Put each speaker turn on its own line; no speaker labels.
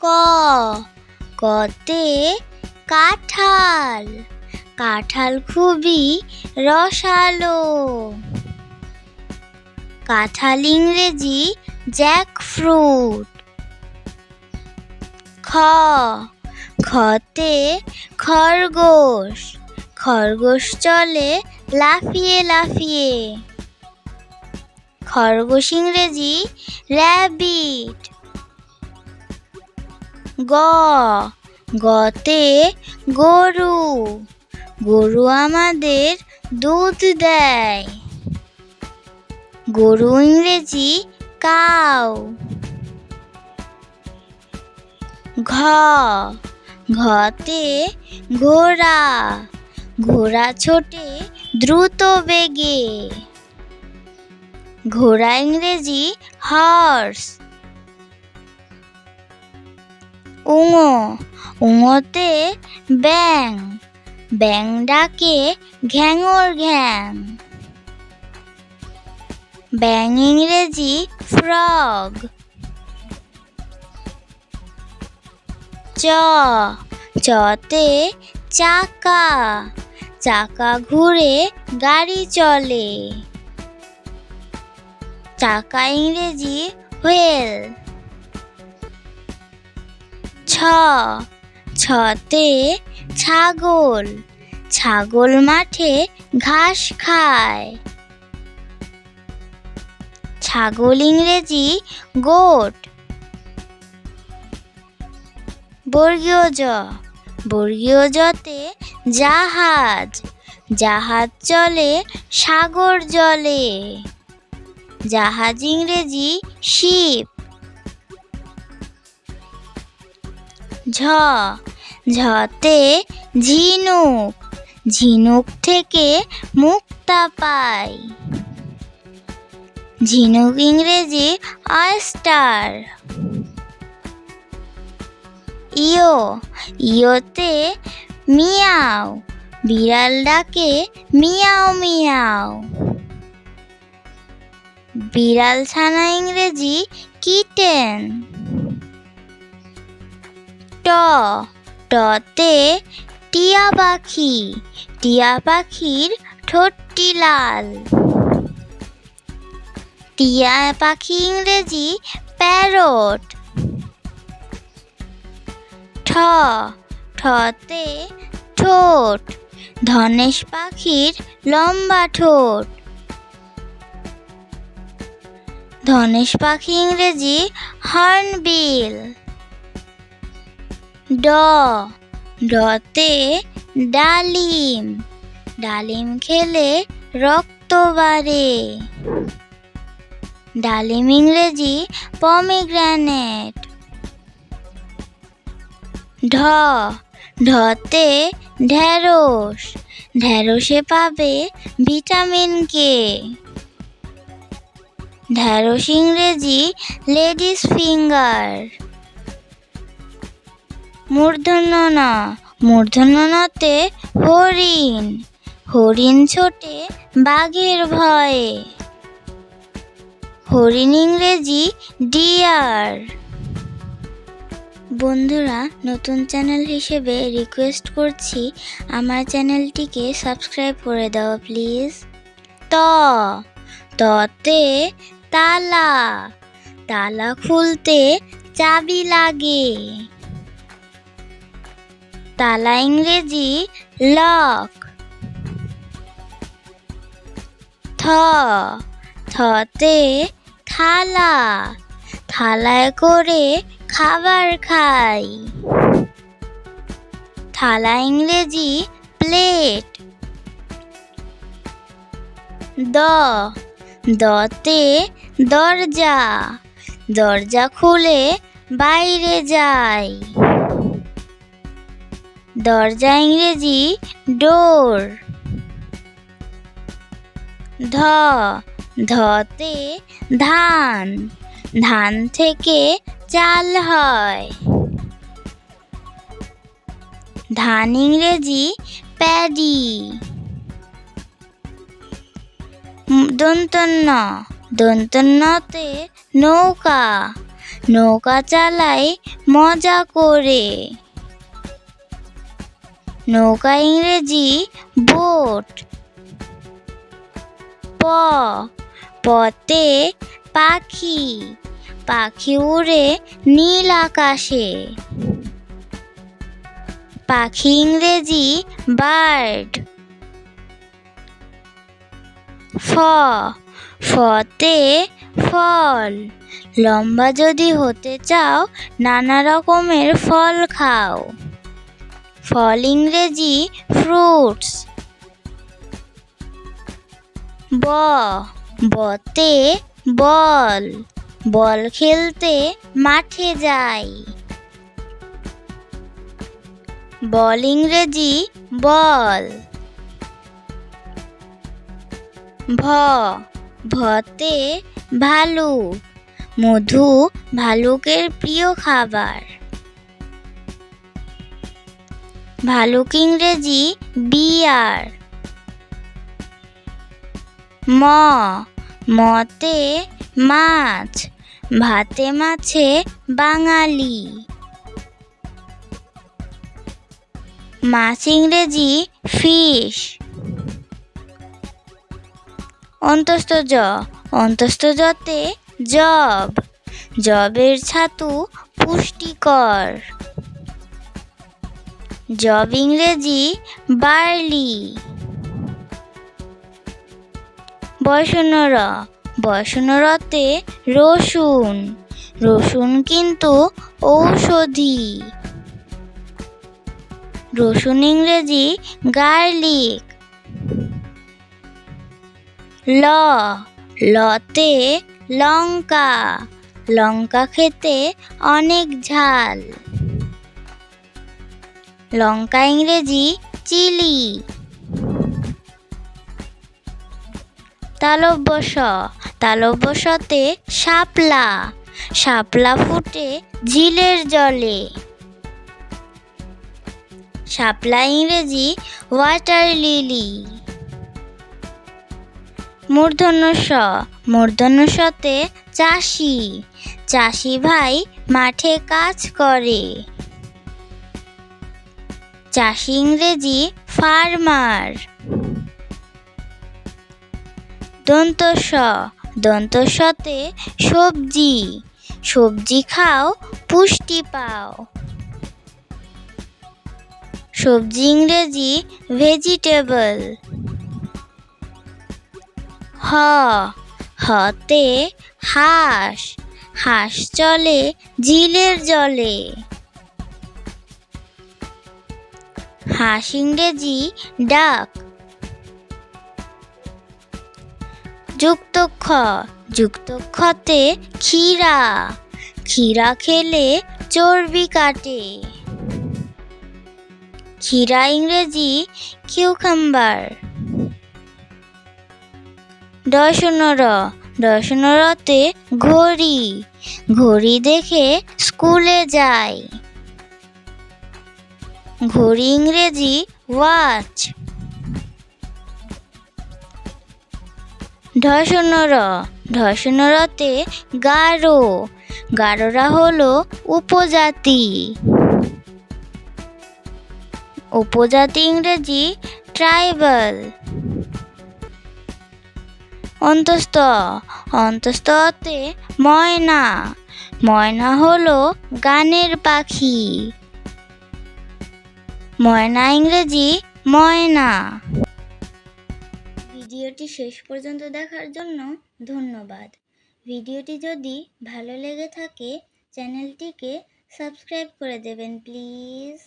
ক। কতে কাঁঠাল। কাঁঠাল খুবই রসালো। কাঁঠাল ইংরেজি জ্যাক ফ্রুট খ। খতে খরগোশ। খরগোশ চলে লাফিয়ে লাফিয়ে। খরগোশ ইংরেজি র্যাবিট। গ। গতে গরু। গরু আমাদের দুধ দেয়। গরু ইংরেজি কাউ ঘ। ঘতে ঘোড়া। ঘোড়া ছোটে দ্রুত বেগে। ঘোড়া ইংরেজি হর্স। উঙ। উঙতে ব্যাং। ব্যাং ডাকে ঘ্যাঙর ঘ্যাং। ব্যাং ইংরেজি ফ্রগ। চ। চতে চাকা। চাকা ঘুরে গাড়ি চলে। চাকা ইংরেজি হুইল। ছতে ছাগল। ছাগল মাঠে ঘাস খায়। ছাগল ইংরেজি গোট। বর্গীয় জ। বর্গীয় জতে জাহাজ। জাহাজ চলে সাগর জলে। জাহাজ ইংরেজি শিপ। ঝ। ঝতে ঝিনুক। ঝিনুক থেকে মুক্তা পাই। ঝিনুক ইংরেজি অয়েস্টার ইয়ো। ইয়োতে মিয়াও। বিড়াল ডাকে মিয়াও মিয়াও। বিড়াল ছানা ইংরেজি কিটেন। টতে টিয়া পাখি। টিয়া পাখির ঠোঁটটি লাল। টিয়া পাখি ইংরেজি প্যারট। ঠ। ঠতে ঠোঁট। ধনেশ পাখির লম্বা ঠোঁট। ধনেশ পাখি ইংরেজি হর্নবিল। ড ডতে ডালিম। ডালিম খেলে রক্ত বাড়ে। ডালিম ইংরেজি পমিগ্রানেট ঢ, ঢতে ঢেঁড়স। ঢেঁড়সে পাবে ভিটামিন কে ঢেঁড়স ইংরেজি লেডিস ফিঙ্গার। মূর্ধন্য ন হরিণ। হরিণ ছোটে বাঘের ভয়ে। হরিণ ইংরেজি ডিয়ার। বন্ধুরা, নতুন চ্যানেল হিসেবে রিকোয়েস্ট করছি, আমার চ্যানেলটিকে সাবস্ক্রাইব করে দাও প্লিজ। ত। ততে তালা। তালা খুলতে চাবি লাগে। তালা ইংরেজি লক। থ। থতে থালা। থালায় করে খাবার খাই। থালা ইংরেজি প্লেট। দ। দতে দরজা। দরজা খুলে বাইরে যাই। দরজা ইংরেজি ডোর ধ, ধতে ধান। ধান থেকে চাল হয়। ধান ইংরেজি প্যাডি দন্তন্য দন্তন্যতে নৌকা। নৌকা চালায় মজা করে। নৌকা, ইংরেজি, বোট। প পতে পাখি। পাখি উড়ে নীল আকাশে। পাখি, ইংরেজি, বার্ড। ফ, ফতে ফল। লম্বা যদি হতে চাও, নানা রকমের ফল খাও। ফল ইংরেজি ফ্রুটস। ব, বতে বল বল খেলতে মাঠে যাই। বল ইংরেজি বল। ভ, ভতে ভালুক মধু ভালুকের প্রিয় খাবার। ভালুক ইংরেজি বিয়ার ম, মতে মাছ, ভাতে মাছে বাঙালি। মাছ ইংরেজি ফিশ। অন্তস্থ জ, অন্তস্থ জতে জব। জবের ছাতু পুষ্টিকর। জব ইংরেজি বার্লি। বয়সনর বয়সনরতে রসুন। রসুন কিন্তু ঔষধি। রসুন ইংরেজি গার্লিক। ল। লতে লঙ্কা। লঙ্কা খেতে অনেক ঝাল। লঙ্কা, ইংরেজি, চিলি। তালব্যস, তালব্যসতে শাপলা। শাপলা ফুটে ঝিলের জলে। শাপলা, ইংরেজি, ওয়াটার লিলি। মূর্ধন্য স মূর্ধন্য সতে চাষি। চাষি ভাই মাঠে কাজ করে। চাষি ইংরেজি ফার্মার। দন্ত স দন্ত সতে সবজি। সবজি খাও, পুষ্টি পাও। সবজি ইংরেজি ভেজিটেবল। হ। হতে হাঁস। হাঁস চলে ঝিলের জলে। হাঁস ইংরেজি ডাক। যুক্ত খ। যুক্ত খতে ক্ষীরা। ক্ষীরা খেলে চর্বি কাটে। ক্ষীরা ইংরেজি, কিউকাম্বার। দর্শনর। দর্শনরতে ঘড়ি। ঘড়ি দেখে স্কুলে যাই ঘড়ি ইংরেজি ওয়াচ। ধর্ষণর, ধর্ষণরতে গারো। গারোরা হলো উপজাতি। উপজাতি ইংরেজি ট্রাইবাল। অন্তস্থ, অন্তস্থতে ময়না। ময়না হলো গানের পাখি। ময়না ইংরেজি, ময়না। ভিডিওটি শেষ পর্যন্ত দেখার জন্য ধন্যবাদ। ভিডিওটি যদি ভালো লেগে থাকে, চ্যানেলটিকে সাবস্ক্রাইব করে দেবেন, প্লিজ।